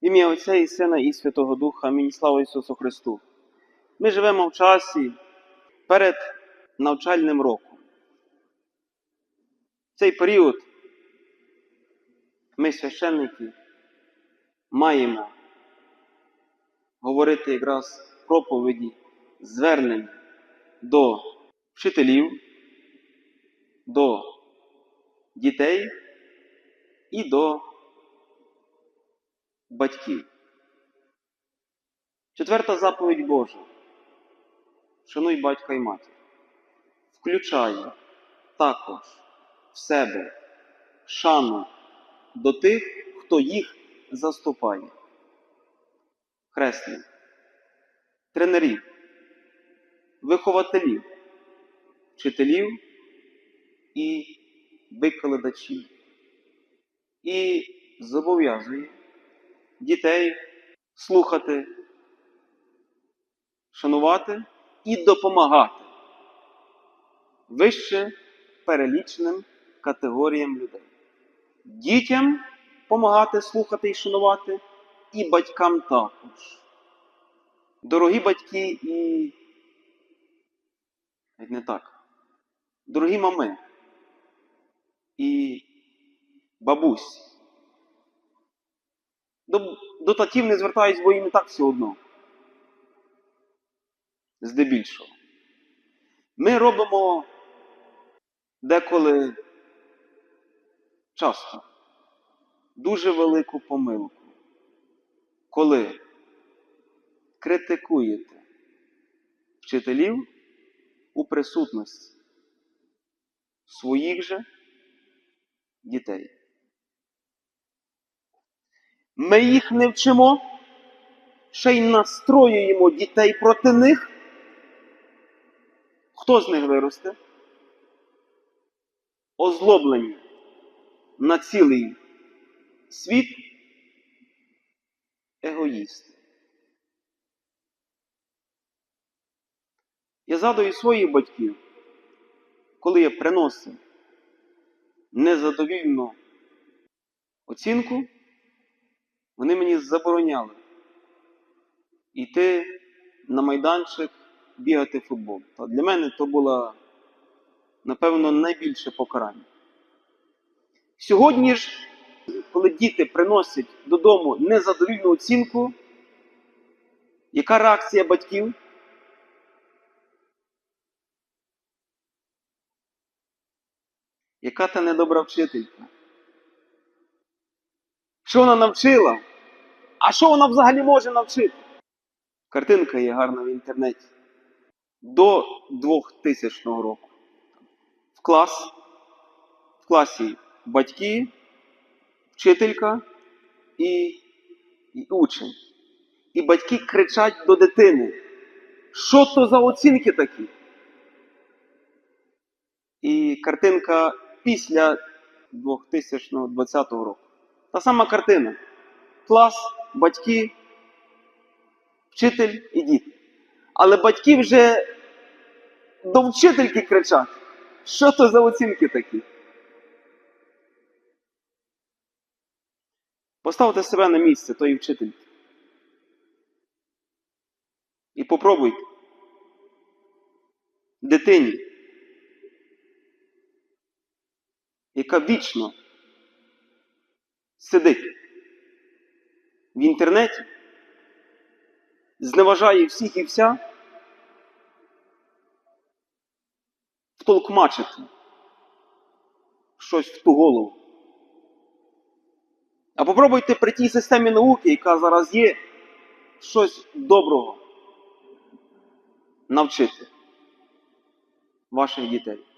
Ім'я Отця і Сина і Святого Духа. Амінь. Слава Ісусу Христу. Ми живемо в часі перед навчальним роком. В цей період ми, священники, маємо говорити якраз проповіді, звернення до вчителів, до дітей і до батьків. Четверта заповідь Божа. Шануй батька і матір. Включає також в себе шану до тих, хто їх заступає. Хреслів, тренерів, вихователів, вчителів і викладачів. І зобов'язує дітей слухати, шанувати і допомагати вище переліченим категоріям людей. Дітям допомагати слухати і шанувати, і батькам також. Дорогі батьки і навіть не так. Дорогі мами і бабусі. До, татів не звертаюсь, бо їм і так все одно. Здебільшого. Ми робимо деколи часто дуже велику помилку, коли критикуєте вчителів у присутності своїх же дітей. Ми їх не вчимо, ще й настроюємо дітей проти них. Хто з них виросте? Озлоблені на цілий світ егоїсти. Я згадую своїх батьків, коли я приносив незадовільну оцінку, вони мені забороняли йти на майданчик бігати в футбол. Та для мене то було, напевно, найбільше покарання. Сьогодні ж, коли діти приносять додому незадовільну оцінку, яка реакція батьків? Яка та недобра вчителька? Що вона навчила? А що вона взагалі може навчити? Картинка є гарна в інтернеті. До 2000 року. В клас, в класі батьки, вчителька і, і учень. І батьки кричать до дитини. Що то за оцінки такі? І картинка після 2020 року. Та сама картина. Клас, батьки, вчитель і діти. Але батьки вже до вчительки кричать. Що то за оцінки такі? Поставте себе на місце тої вчительки. І попробуйте. Дитині, яка вічно сидить в інтернеті, зневажає всіх і вся, втолкмачити щось в ту голову. А попробуйте при тій системі науки, яка зараз є, щось доброго навчити ваших дітей.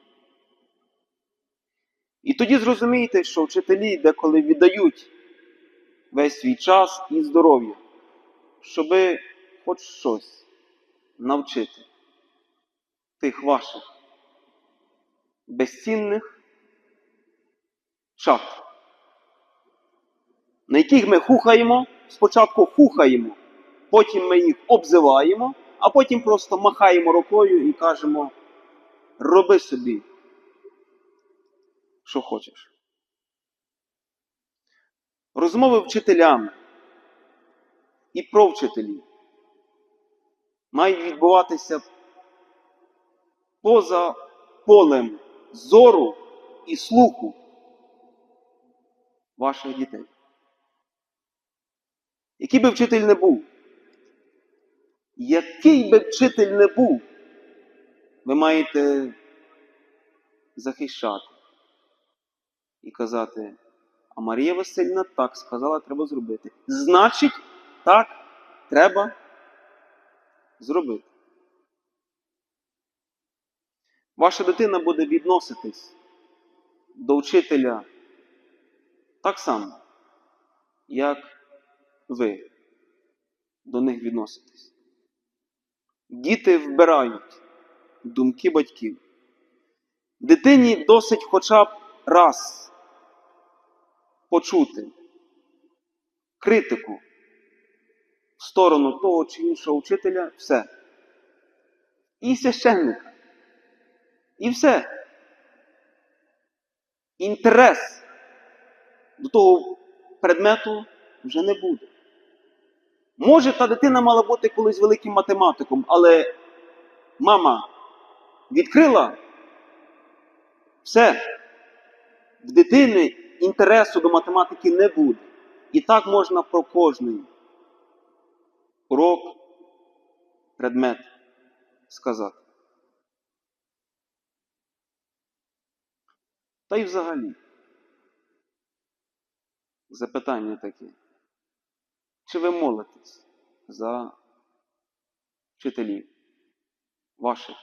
І тоді зрозумієте, що вчителі деколи віддають весь свій час і здоров'я, щоби хоч щось навчити тих ваших безцінних чат, на яких ми хухаємо, спочатку хухаємо, потім ми їх обзиваємо, а потім просто махаємо рукою і кажемо: роби собі, що хочеш. Розмови вчителями і про вчителів мають відбуватися поза полем зору і слуху ваших дітей. Який би вчитель не був, який би вчитель не був, ви маєте захищати і казати, а Марія Васильівна так сказала, треба зробити. Значить, так треба зробити. Ваша дитина буде відноситись до вчителя так само, як ви до них відноситесь. Діти вбирають думки батьків. Дитині досить хоча б раз почути критику в сторону того чи іншого вчителя, все. І священника. І все. Інтерес до того предмету вже не буде. Може, та дитина мала бути колись великим математиком, але мама відкрила все. В дитини інтересу до математики не буде. І так можна про кожний урок, предмет сказати. Та й взагалі. Запитання таке. Чи ви молитесь за вчителів ваших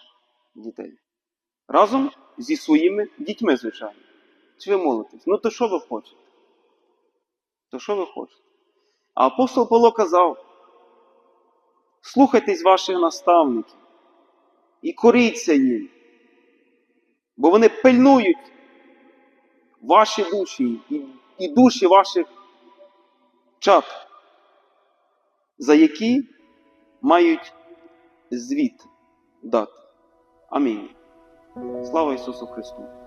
дітей? Разом зі своїми дітьми, звичайно. Чи ви молитесь? Ну то що ви хочете? То що ви хочете? А апостол Павло казав: слухайтесь ваших наставників і коріться їм, бо вони пильнують ваші душі і, і душі ваших чад, за які мають звіт дати. Амінь. Слава Ісусу Христу!